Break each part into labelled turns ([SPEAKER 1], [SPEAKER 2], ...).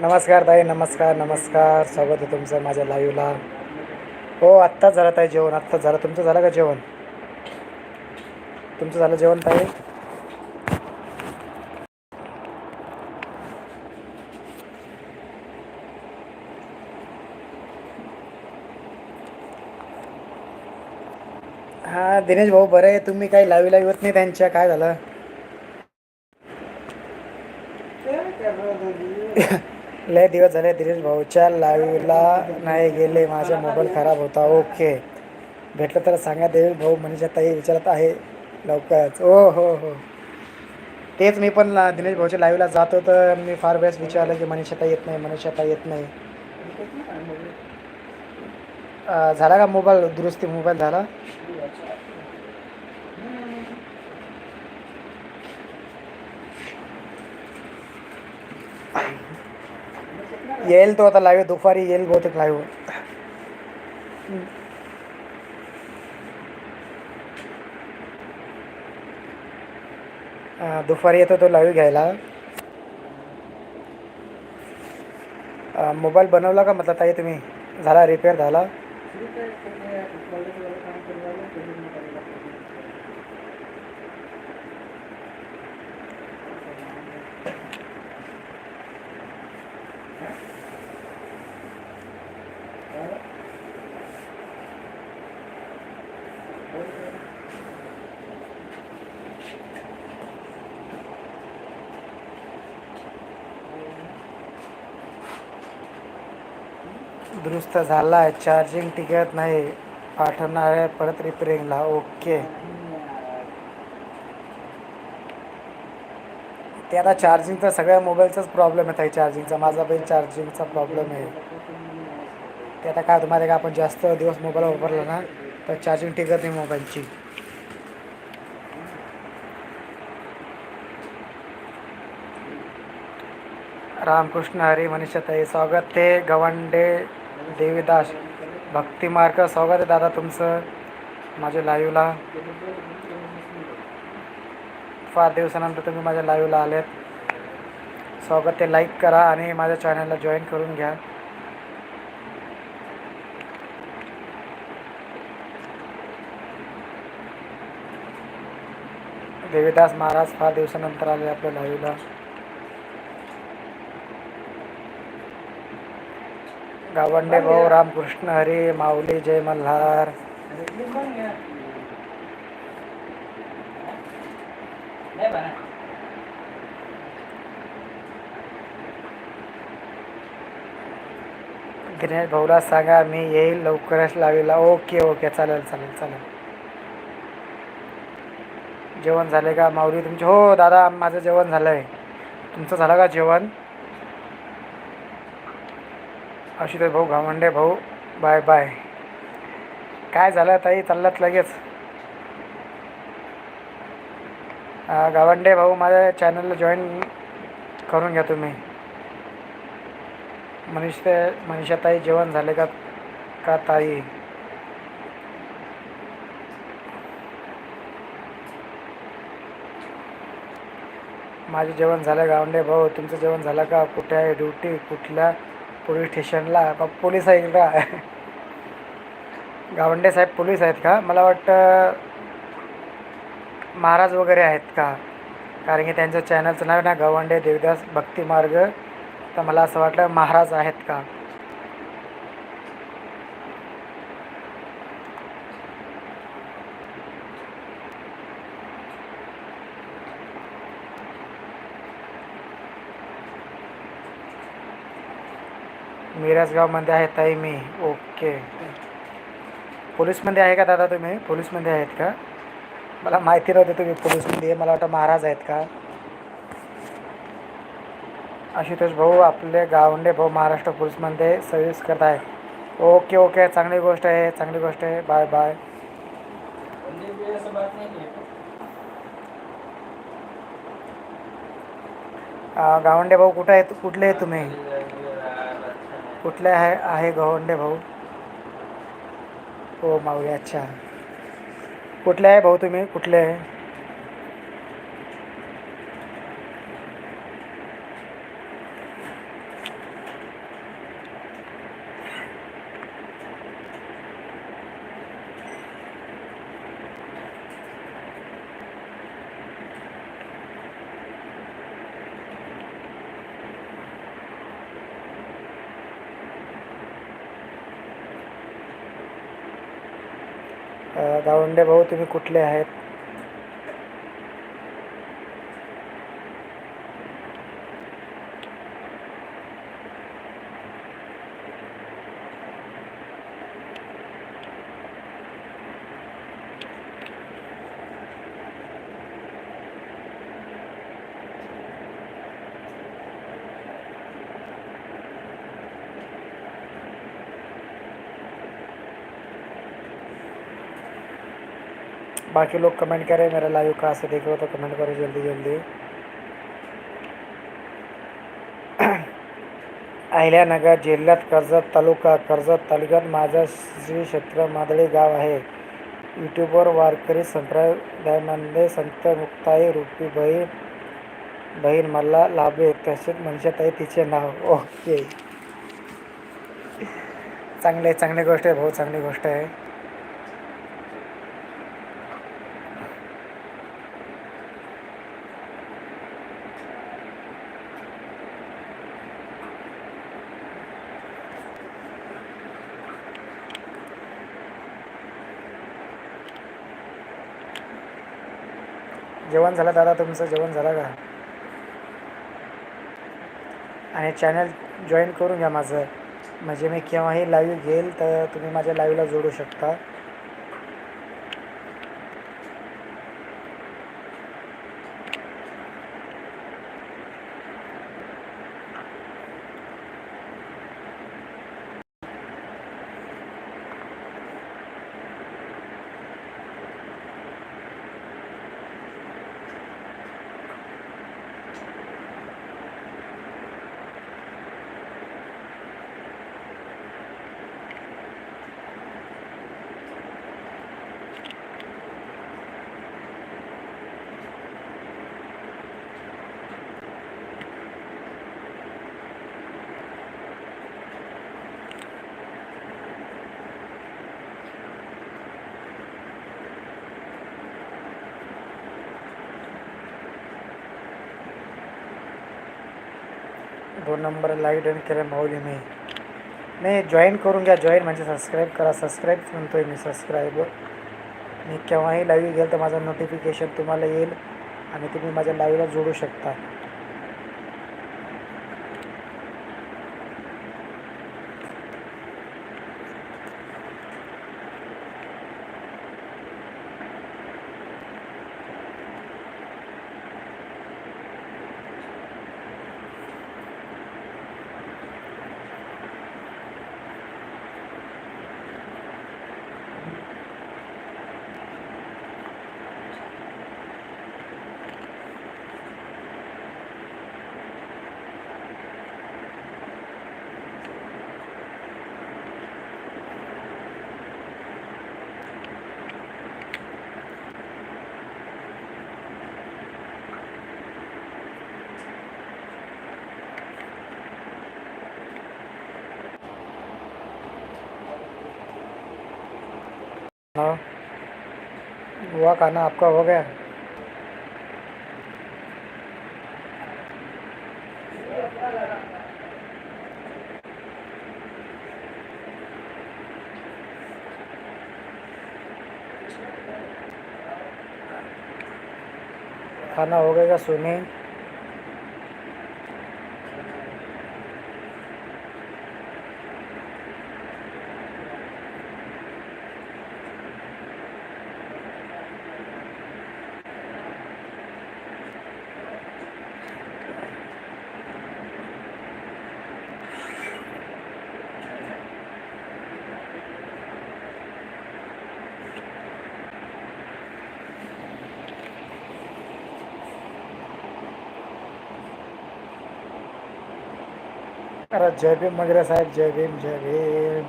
[SPEAKER 1] नमस्कार ताई नमस्कार नमस्कार. स्वागत आहे तुमचं माझ्या लाईव्हला हो आत्ताच झालं ताई जेवण. आत्ताच झालं. तुमचं झालं का जेवण? तुमचं झालं जेवण ताई? हां दिनेश भाऊ बरं आहे. तुम्ही काही लावी लावी होत नाही त्यांच्या. काय झालं? लय दिवस झाले दिनेश भाऊच्या लाईव्हला नाही गेले. माझा मोबाईल खराब होता. ओके भेटलं तर सांगा दिनेश भाऊ मनीषा ताई विचारत आहे लवकरच. ओ हो हो. तेच मी पण दिनेश भाऊच्या लाईव्हला जातो तर मी फार वेळेस विचारलं की मनीषा ताई येत नाही मनीषा ताई येत नाही. झाला का मोबाईल दुरुस्ती मोबाईल झाला? येईल तो आता लाईव्ह दुपारी येईल बहुतेक लाईव्ह दुपारी येतो तो लाईव्ह घ्यायला. मोबाईल बनवला का म्हटलं ताई तुम्ही? झाला रिपेअर झाला? दुरुस्त झाला आहे. चार्जिंग टिकत नाही. पाठवणार आहे. परत रिपेरिंगला ओके. ते आता चार्जिंगचा सगळ्या मोबाईलचाच प्रॉब्लेम आहे ताई चार्जिंगचा माझा पण चार्जिंगचा प्रॉब्लेम आहे. ते आता काय तुम्हाला का आपण जास्त दिवस मोबाईल वापरला ना तर चार्जिंग टिकत नाही मोबाईलची रामकृष्ण हरी मनीषा ताई स्वागत ते गवंडे देवीदास भक्तिमार्ग. स्वागत आहे दादा तुमचं माझ्या लाईव्हला फार दिवसानंतर तुम्ही माझ्या लाईव्हला आलेत. स्वागत ते लाईक करा आणि माझ्या चॅनलला जॉईन करून घ्या. देवीदास महाराज फार दिवसानंतर आले आपल्या लाईव्हला गावंडे भाऊ रामकृष्ण हरी माऊली जय मल्हार. दिनेश भाऊला सांगा मी येईल लवकरच लावीला. Okay okay. चालेल चालेल चालेल. जेवण झाले का? माऊली तुमचे हो दादा माझं जेवण झालं आहे तुमचं झालं का जेवण? आशुतोष भाऊ घामंडे भाऊ बाय बाय. काय झालं ताई? चाललात लगेच. गावंडे भाऊ माझ्या चॅनलला जॉईन करून घ्या तुम्ही. मनीष मनीषा ताई जेवण झाले का का ताई? माझे जेवण झालं गावंडे भाऊ तुमचं जेवण झालं का? कुठे आहे? ड्युटी कुठल्या? पोलीस स्टेशनला का पोलीस आहे का? गावंडे साहेब पोलीस आहेत का? मला वाटतं महाराज वगैरे आहेत का? कारण की त्यांचं चॅनलचं नाव ना गवंडे देवदास भक्तिमार्ग. तर मला असं वाटलं महाराज आहेत का? मिरजगावमध्ये आहे ताई मी. ओके. पोलीसमध्ये आहे का दादा तुम्ही? पोलीसमध्ये आहेत का? मला माहिती नव्हतं तुम्ही पोलीसमध्ये. मला वाटतं महाराज आहेत का? आशुतोष भाऊ आपले गावंडे भाऊ महाराष्ट्र पोलीसमध्ये सर्व्हिस करत आहे ओके ओके. चांगली गोष्ट आहे. चांगली गोष्ट आहे. Bye bye. गावंडे भाऊ कुठं आहेत? कुठले आहे तुम्ही? कुठल्या आहे आहे गवंडे भाऊ? हो माऊली अच्छा. कुठले आहे भाऊ तुम्ही? कुठले आहे अ, गावंडे भाऊ तुम्ही कुठले आहेत? बाकी लोग कमेंट करें मेरा लाइव कहाँ से देख रहे हो तो कमेंट करो जल्दी जल्दी। अहिल्यानगर जिल्ह्यात कर्जत तालुका कर्जत तालुक्यात माझं श्री क्षेत्र मादळी गाव आहे. यूट्यूबवर वारकरी संप्रदायामध्ये संत मुक्ताई रूपी बहीण बहीण मला लाभे तसेच मनीषाताई तिचे नाव. ओके चांगले चांगली गोष्ट आहे भाऊ चांगली गोष्ट आहे. जेवण झालं दादा तुमचं जेवण झालं का? आणि चॅनल जॉईन करून घ्या माझं. म्हणजे मी केव्हाही लाईव्ह घेईल तर तुम्ही माझ्या लाईव्हला जोडू शकता. दोन नंबर लाईक डन केलं माऊली मी. नाही जॉईन करून घ्या जॉईन म्हणजे सबस्क्राईब करा. सबस्क्राईब म्हणतो आहे मी सबस्क्राईब मी केव्हाही लाईव्ह गेल तर माझं नोटिफिकेशन तुम्हाला येईल आणि तुम्ही माझ्या लाईव्हला जोडू शकता. हाँ। हुआ खाना आपका हो गया। खाना हो गया सोनी। अरे जय भीम मगरे साहेब जय भीम जय भीम.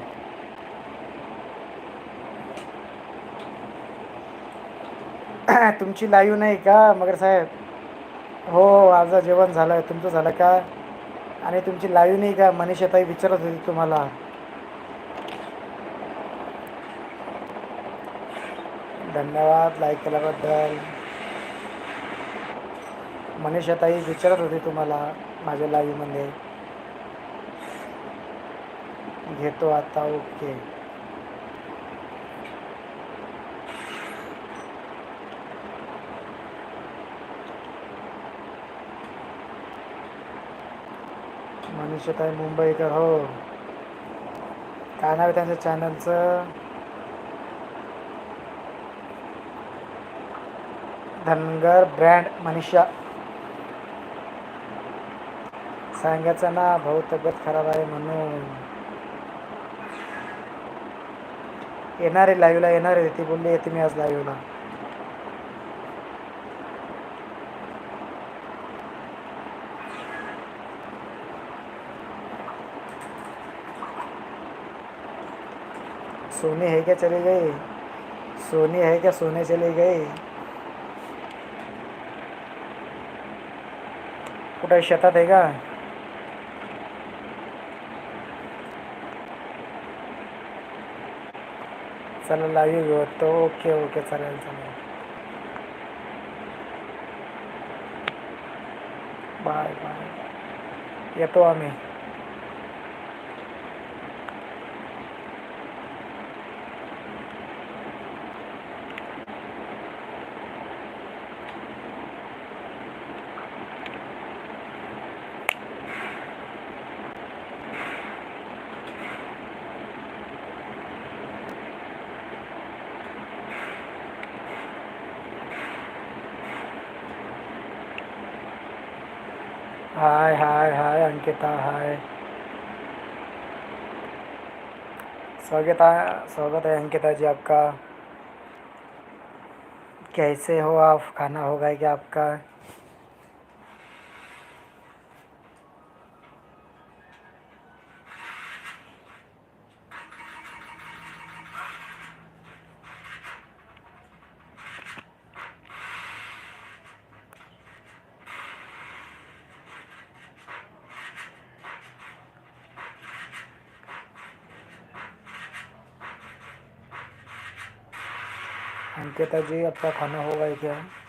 [SPEAKER 1] तुमची लाईव्ह नाही का मगर साहेब? हो माझं जेवण झालं तुमचं झालं का? आणि तुमची लाईव्ह नाही का? मनीषाताई विचारत होती तुम्हाला. धन्यवाद लाईक केल्याबद्दल. मनीषाताई विचारत होती तुम्हाला माझ्या लाईव्हमध्ये घेतो आता ओके. मनुष्यताई मुंबईकर हो. काय नाव त्यांच्या चॅनलचं धनगर ब्रँड मनीषा. सांगायचं ना भाऊ तब्येत खराब आहे म्हणून. येणार आहे लाईव्हला येणार आहे ती बोलली येते मी आज लाईव्हला सोनी है क्या चले गए? सोनी है क्या सोने चले गए? कुठे शेतात आहे का? चला लाईव्ह घेऊ तो ओके ओके. चालेल चालेल. Bye bye. येतो आम्ही. हाय अंकिता, हाय। स्वागत है स्वागत है अंकिता जी आपका। कैसे हो आप? खाना हो गया क्या आपका? अंकिता जी आपका खाना हो गया क्या